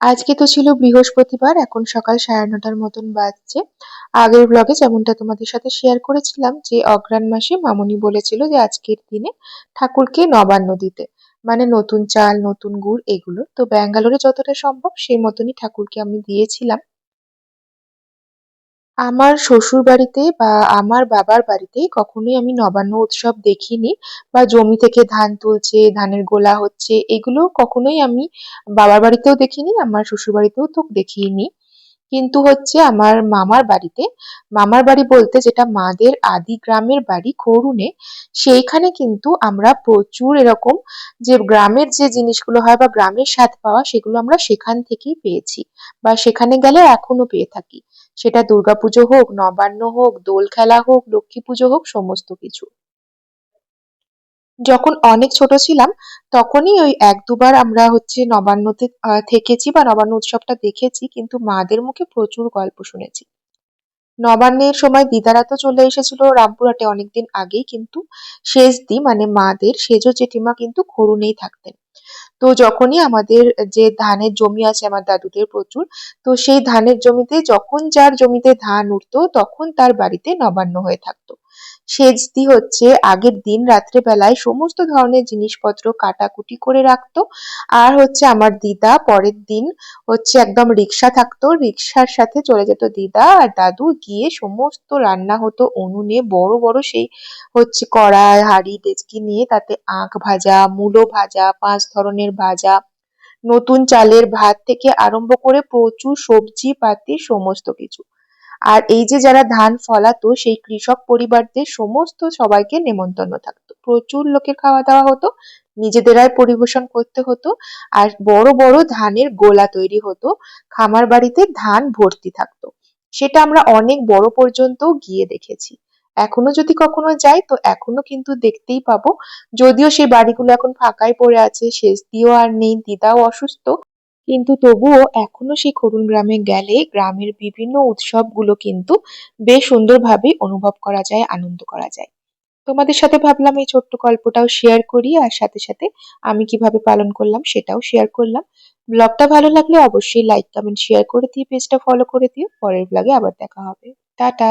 আজকে তো ছিল বৃহস্পতিবার, এখন সকাল সাড়ে নটার মতন বাজছে। আগের ব্লগে যেমনটা তোমাদের সাথে শেয়ার করেছিলাম, যে অগ্রাণ মাসে মামনি বলেছিল যে আজকের দিনে ঠাকুরকে নবান্ন দিতে। মানে নতুন চাল, নতুন গুড়, এগুলো। তো ব্যাঙ্গালোরে যতটা সম্ভব সেই মতনই ঠাকুরকে আমি দিয়েছিলাম। আমার শ্বশুরবাড়িতে বা আমার বাবার বাড়িতে কখনোই আমি নবান্ন উৎসব দেখিনি বা জমি থেকে ধান তুলছে, ধানের গোলা হচ্ছে, এগুলো কখনোই আমি বাবার বাড়িতেও দেখিনি, আমার শ্বশুরবাড়িতেও তো দেখিনি। কিন্তু হচ্ছে আমার মামার বাড়িতে, মামার বাড়ি বলতে যেটা মাদের আদি গ্রামের বাড়ি খরুনে, সেইখানে কিন্তু আমরা প্রচুর এরকম যে গ্রামের যে জিনিসগুলো হয় বা গ্রামের স্বাদ পাওয়া, সেগুলো আমরা সেখান থেকেই পেয়েছি বা সেখানে গেলে এখনও পেয়ে থাকি। সেটা দুর্গাপুজো হোক, নবান্ন হোক, দোল খেলা হোক, লক্ষ্মী পুজো হোক, সমস্ত কিছু। যখন অনেক ছোট ছিলাম, তখনই ওই এক দুবার আমরা হচ্ছে নবান্নতে থেকেছি বা নবান্ন উৎসবটা দেখেছি, কিন্তু মাদের মুখে প্রচুর গল্প শুনেছি। নবান্নের সময় দিদারা তো চলে এসেছিল রামপুরহাটে অনেকদিন আগেই, কিন্তু শেষ দি মানে মাদের সেজ জেঠিমা কিন্তু খরুনেই থাকতেন। তো যখনই আমাদের যে ধানের জমি আছে, আমার দাদুদের প্রচুর, তো সেই ধানের জমিতে যখন যার জমিতে ধান উঠতো তখন তার বাড়িতে নবান্ন হয়ে থাকতো। সেচদি হচ্ছে, আগের দিন রাত্রে বেলায় সমস্ত ধরনের জিনিসপত্র কাটাকুটি করে রাখতো। আর হচ্ছে আমার দিদা পরের দিন হচ্ছে একদম রিক্সা থাকতো, রিক্সার সাথে চলে যেত দিদা আর দাদু। গিয়ে সমস্ত রান্না হতো উনুনে, বড় বড় সেই হচ্ছে কড়াই, হাঁড়ি, ডেচকি নিয়ে তাতে আখ ভাজা, মূলো ভাজা, পাঁচ ধরনের ভাজা, নতুন চালের ভাত থেকে আরম্ভ করে প্রচুর সবজি পাতি, সমস্ত কিছু। আর এই যে যারা ধান ফলাতো, সেই কৃষক পরিবারদের সমস্ত সবাইকে নেমন্তন্ন থাকতো। প্রচুর লোকের খাওয়া দাওয়া হতো নিজেদেরাই পরিবেশন করতে হতো, আর বড় বড় ধানের গোলা তৈরি হতো, খামার বাড়িতে ধান ভর্তি থাকতো। সেটা আমরা অনেক বড় পর্যন্ত গিয়ে দেখেছি। এখনও যদি কখনো যাই, তো এখনও কিন্তু দেখতেই পাবো। যদিও সেই বাড়িগুলো এখন ফাঁকাই পড়ে আছে শেষ দিয়েও আর নেই, দিদাও অসুস্থ কিন্তু তবুও এখনও সেই করুণ গ্রামে গেলে গ্রামের বিভিন্ন উৎসবগুলো কিন্তু বেশ সুন্দরভাবে অনুভব করা যায়, আনন্দ করা যায়। তোমাদের সাথে ভাবলাম এই ছোট্ট গল্পটাও শেয়ার করি আর সাথে সাথে আমি কীভাবে পালন করলাম সেটাও শেয়ার করলাম। ব্লগটা ভালো লাগলে অবশ্যই লাইক কমেন্ট শেয়ার করে দিয়ে পেজটা ফলো করে দিও। পরের ব্লগে আবার দেখা হবে। টাটা!